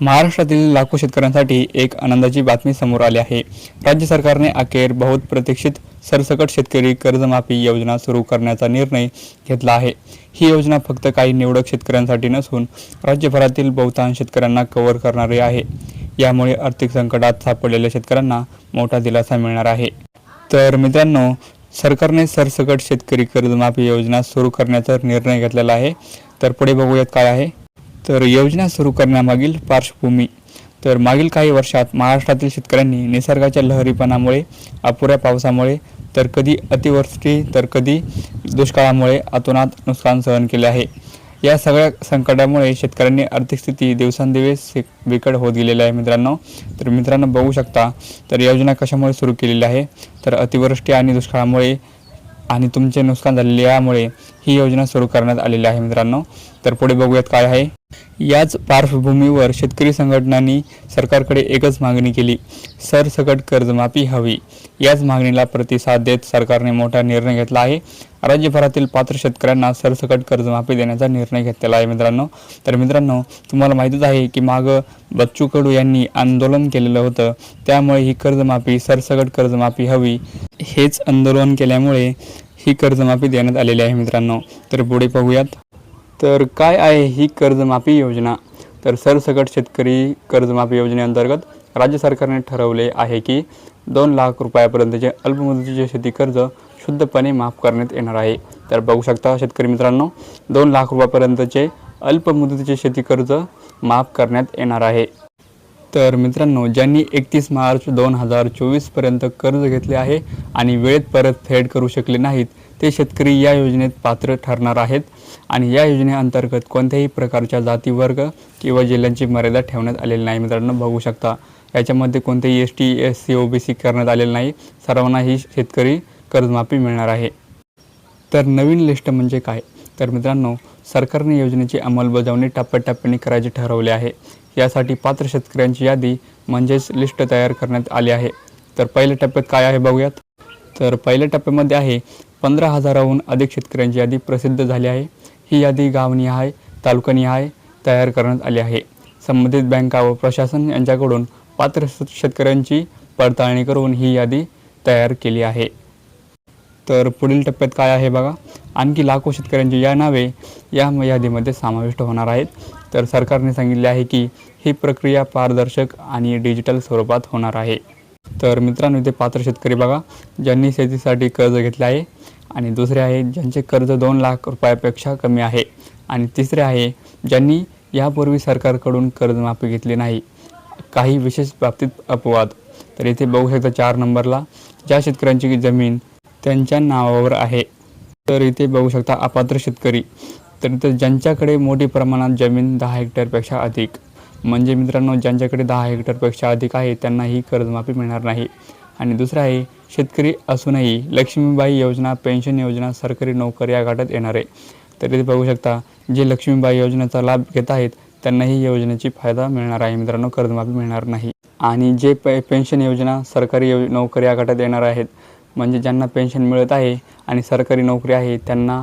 महाराष्ट्रातील लाखो शेतकऱ्यांसाठी एक आनंदाची बातमी समोर आली आहे. राज्य सरकारने अखेर बहुत प्रतीक्षित सरसकट शेतकरी कर्जमाफी योजना सुरू करण्याचा निर्णय घेतला आहे. ही योजना फक्त काही निवडक शेतकऱ्यांसाठी नसून राज्यभरातील बहुतांश शेतकऱ्यांना कव्हर करणारी आहे. यामुळे आर्थिक संकटात सापडलेल्या शेतकऱ्यांना मोठा दिलासा मिळणार आहे. तर मित्रांनो सरकारने सरसकट शेतकरी कर्जमाफी योजना सुरू करण्याचा निर्णय घेतलेला आहे. तर पुढे बघूयात काय आहे. तर योजना सुरू करण्यामागील पार्श्वभूमी. तर मागील काही वर्षात महाराष्ट्रातील शेतकऱ्यांनी निसर्गाच्या लहरीपणामुळे अपुऱ्या पावसामुळे तर कधी अतिवृष्टी तर कधी दुष्काळामुळे अतोनात नुकसान सहन केले आहे. या सगळ्या संकटामुळे शेतकऱ्यांनी आर्थिक स्थिती दिवसांदिवस बिकट होत गेलेली आहे मित्रांनो. तर मित्रांनो बघू शकता तर योजना कशामुळे सुरू केलेली आहे? तर अतिवृष्टी आणि दुष्काळामुळे आणि तुमचे नुकसान झालेले यामुळे ही योजना सुरू करण्यात आलेली आहे मित्रांनो. तर पुढे बघूयात काय आहे. याच पार्श्वभूमीवर शेतकरी संघटनांनी सरकारकडे एकच मागणी केली सरसकट कर्जमाफी हवी. याच मागणीला प्रतिसाद देत सरकारने मोठा निर्णय घेतला आहे. राज्यभरातील पात्र शेतकऱ्यांना सरसकट कर्जमाफी देण्याचा निर्णय घेतलेला आहे मित्रांनो. तर मित्रांनो तुम्हाला माहितीच आहे की मागं बच्चू कडू यांनी आंदोलन केलेलं होतं. त्यामुळे ही कर्जमाफी सरसकट कर्जमाफी हवी हेच आंदोलन केल्यामुळे ही कर्जमाफी देण्यात आलेली आहे मित्रांनो. तर पुढे पाहूयात. तर काय आहे ही कर्जमाफी योजना? तर सरसकट शेतकरी कर्जमाफी योजनेअंतर्गत राज्य सरकारने ठरवले आहे की दोन लाख रुपयापर्यंतचे अल्पमुदतीचे शेती कर्ज शुद्धपणे माफ करण्यात येणार आहे. तर बघू शकता शेतकरी मित्रांनो दोन लाख रुपयापर्यंतचे अल्पमुदतीचे शेती कर्ज माफ करण्यात येणार आहे. तर मित्रांनो ज्यांनी एकतीस मार्च दोन हजार चोवीसपर्यंत कर्ज घेतले आहे आणि वेळेत परतफेड करू शकले नाहीत ते शेतकरी या योजनेत पात्र ठरणार आहेत आणि या योजनेअंतर्गत कोणत्याही प्रकारच्या जाती वर्ग किंवा जिल्ह्यांची मर्यादा ठेवण्यात आलेली नाही. मित्रांनो बघू शकता याच्यामध्ये कोणतेही S T S C O B C करण्यात आलेलं नाही. सर्वांना ही शेतकरी कर्जमाफी मिळणार आहे. तर नवीन लिस्ट म्हणजे काय? तर मित्रांनो सरकारने योजनेची अंमलबजावणी टप्प्याटप्प्याने करायचे ठरवले आहे. यासाठी पात्र शेतकऱ्यांची यादी म्हणजेच लिस्ट तयार करण्यात आली आहे. तर पहिल्या टप्प्यात काय आहे बघूयात. तर पहिल्या टप्प्यामध्ये आहे पंधरा हजाराहून अधिक शेतकऱ्यांची यादी प्रसिद्ध झाली आहे. ही यादी गावनिहाय तालुकानिहाय तयार करण्यात आली आहे. संबंधित बँका व प्रशासन यांच्याकडून पात्र शेतकऱ्यांची पडताळणी करून ही यादी तयार केली आहे. तर पुढील टप्प्यात काय आहे बघा. आणखी लाखो शेतकऱ्यांची या नावे या यादीमध्ये समाविष्ट होणार आहेत. तर सरकारने सांगितले आहे की ही प्रक्रिया पारदर्शक आणि डिजिटल स्वरूपात होणार आहे. तर मित्रांनो इथे पात्र शेतकरी बघा ज्यांनी शेतीसाठी कर्ज घेतले आहे आणि दुसरे आहे ज्यांचे कर्ज दोन लाख रुपयापेक्षा कमी आहे. आणि तिसरे आहे ज्यांनी यापूर्वी सरकारकडून कर्जमाफी घेतली नाही. काही विशेष बाबतीत अपवाद. तर इथे बघू शकता चार नंबरला ज्या शेतकऱ्यांची जमीन त्यांच्या नावावर आहे. तर इथे बघू शकता अपात्र शेतकरी. तर इथे ज्यांच्याकडे मोठी प्रमाणात जमीन दहा हेक्टरपेक्षा अधिक. म्हणजे मित्रांनो ज्यांच्याकडे दहा हेक्टरपेक्षा अधिक आहे त्यांना ही कर्जमाफी मिळणार नाही. आणि दुसरं आहे शेतकरी असूनही लक्ष्मीबाई योजना पेन्शन योजना सरकारी नोकरी या गटात येणार. आहे तर इथे बघू शकता जे लक्ष्मीबाई योजनेचा लाभ घेत आहेत त्यांना ही योजनेची फायदा मिळणार आहे. मित्रांनो कर्जमाफी मिळणार नाही. आणि जे पे पेन्शन योजना सरकारी यो नोकरी या गटात येणार आहेत म्हणजे ज्यांना पेन्शन मिळत आहे आणि सरकारी नोकरी आहे त्यांना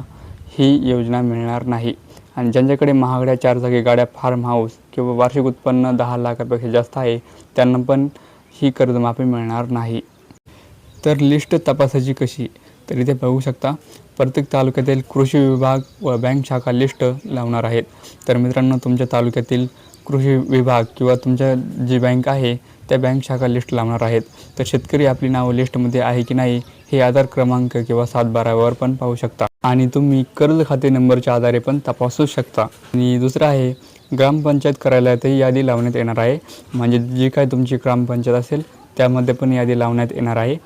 ही योजना मिळणार नाही. आणि ज्यांच्याकडे महागड्या चारचाकी गाड्या फार्म हाऊस किंवा वार्षिक उत्पन्न दहा लाखापेक्षा जास्त आहे त्यांना पण ही कर्जमाफी मिळणार नाही. तर लिस्ट तपासायची कशी? तर इथे बघू शकता प्रत्येक तालुक्यातील कृषी विभाग व बँक शाखा लिस्ट लावणार आहेत. तर मित्रांनो तुमच्या तालुक्यातील कृषी विभाग किंवा तुमच्या जी बँक आहे त्या बँक शाखा लिस्ट लावणार आहेत. तर शेतकरी आपली नावं लिस्टमध्ये आहे की नाही हे आधार क्रमांक किंवा सातबारावर पण पाहू शकता. आणि तुम्ही कर्ज खाते नंबरच्या आधारे पण तपासू शकता. आणि दुसरं आहे ग्रामपंचायत कार्यालयातही यादी लावण्यात येणार आहे. म्हणजे जी काय तुमची ग्रामपंचायत असेल त्यामध्ये पण यादी लावण्यात येणार आहे.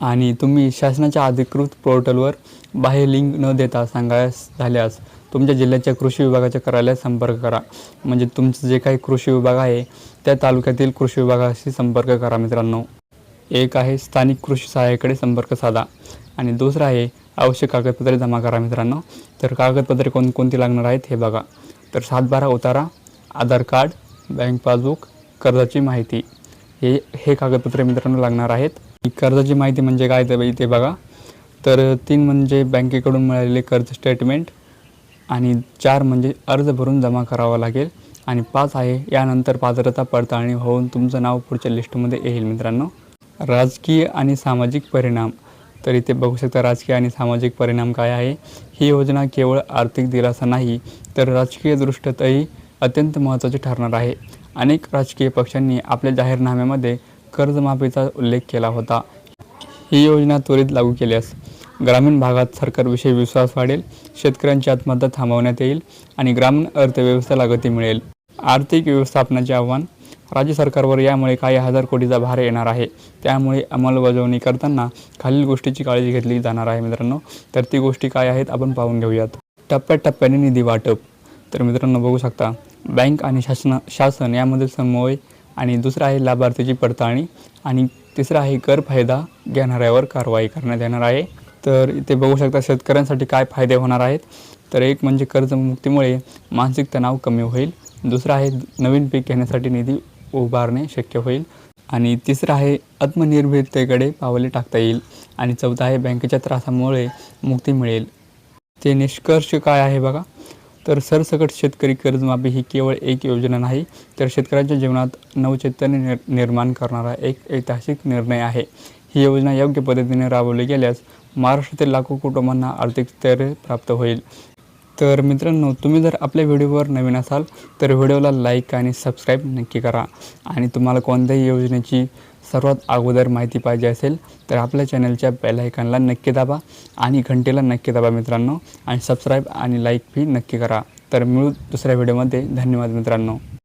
आणि तुम्ही शासनाच्या अधिकृत पोर्टलवर बाह्य लिंक न देता सांगायस झाल्यास तुमच्या जिल्ह्याच्या कृषी विभागाच्या कार्यालयात संपर्क करा. म्हणजे तुमचं जे काही कृषी विभाग आहे त्या तालुक्यातील कृषी विभागाशी संपर्क करा मित्रांनो. एक आहे स्थानिक कृषी सहाय्याकडे संपर्क साधा. आणि दुसरं आहे आवश्यक कागदपत्रे जमा करा मित्रांनो. तर कागदपत्रे कोणकोणती लागणार आहेत हे बघा. तर सातबारा उतारा आधार कार्ड बँक पासबुक कर्जाची माहिती. हे हे कागदपत्रे मित्रांनो लागणार आहेत. कर्जाची माहिती म्हणजे काय तर इथे बघा. तर तीन म्हणजे बँकेकडून मिळालेले कर्ज स्टेटमेंट आणि चार म्हणजे अर्ज भरून जमा करावा लागेल. आणि पाच आहे यानंतर पात्रता पडताळणी होऊन तुमचं नाव पुढच्या लिस्टमध्ये येईल मित्रांनो. राजकीय आणि सामाजिक परिणाम. तर इथे बघू शकता राजकीय आणि सामाजिक परिणाम काय आहे. ही योजना केवळ आर्थिक दिलासा नाही तर राजकीय दृष्ट्यातही अत्यंत महत्त्वाची ठरणार आहे. अनेक राजकीय पक्षांनी आपल्या जाहीरनाम्यामध्ये कर्जमाफीचा उल्लेख केला होता. ही योजना त्वरित लागू केल्यास ग्रामीण भागात सरकारविषयी विश्वास वाढेल शेतकऱ्यांची आत्महत्या थांबवण्यात येईल आणि ग्रामीण अर्थव्यवस्थेला गती मिळेल. आर्थिक व्यवस्थापनाचे आव्हान राज्य सरकारवर यामुळे काही हजार कोटीचा भार येणार आहे. त्यामुळे अंमलबजावणी करताना खालील गोष्टीची काळजी घेतली जाणार आहे मित्रांनो. तर ती गोष्टी काय आहेत आपण पाहून घेऊयात. टप्प्याटप्प्याने निधी वाटप. तर मित्रांनो बघू शकता बँक आणि शासन शासन यामधील समन्वय आणि दुसरं आहे लाभार्थीची पडताळणी आणि तिसरं आहे कर फायदा घेणाऱ्यावर कारवाई करण्यात येणार आहे. तर इथे बघू शकता शेतकऱ्यांसाठी काय फायदे होणार आहेत. तर एक म्हणजे कर्जमुक्तीमुळे मानसिक तणाव कमी होईल. दुसरं आहे नवीन पीक घेण्यासाठी निधी उभारणे शक्य होईल. आणि तिसरं आहे आत्मनिर्भरतेकडे पावले टाकता येईल. आणि चौथं आहे बँकेच्या त्रासामुळे मुक्ती मिळेल. ते निष्कर्ष काय आहे बघा? तर सरसकट शेतकरी कर्जमाफी ही केवळ एक योजना नाही तर शेतकऱ्यांच्या जीवनात नवचैतन्य निर निर्माण करणारा एक ऐतिहासिक निर्णय आहे. ही योजना योग्य पद्धतीने राबवली गेल्यास महाराष्ट्रातील लाखो कुटुंबांना आर्थिक स्थैर्य प्राप्त होईल. तर मित्रांनो तुम्ही जर आपल्या व्हिडिओवर नवीन असाल तर व्हिडिओला लाईक आणि सबस्क्राईब नक्की करा. आणि तुम्हाला कोणत्याही योजनेची सर्वात अगोदर माहिती पाहिजे असेल तर आपल्या चॅनलच्या बेलायकनला नक्की दाबा आणि घंटेला नक्की दाबा मित्रांनो. आणि सबस्क्राईब आणि लाईक फी नक्की करा. तर मिळू दुसऱ्या व्हिडिओमध्ये. धन्यवाद मित्रांनो.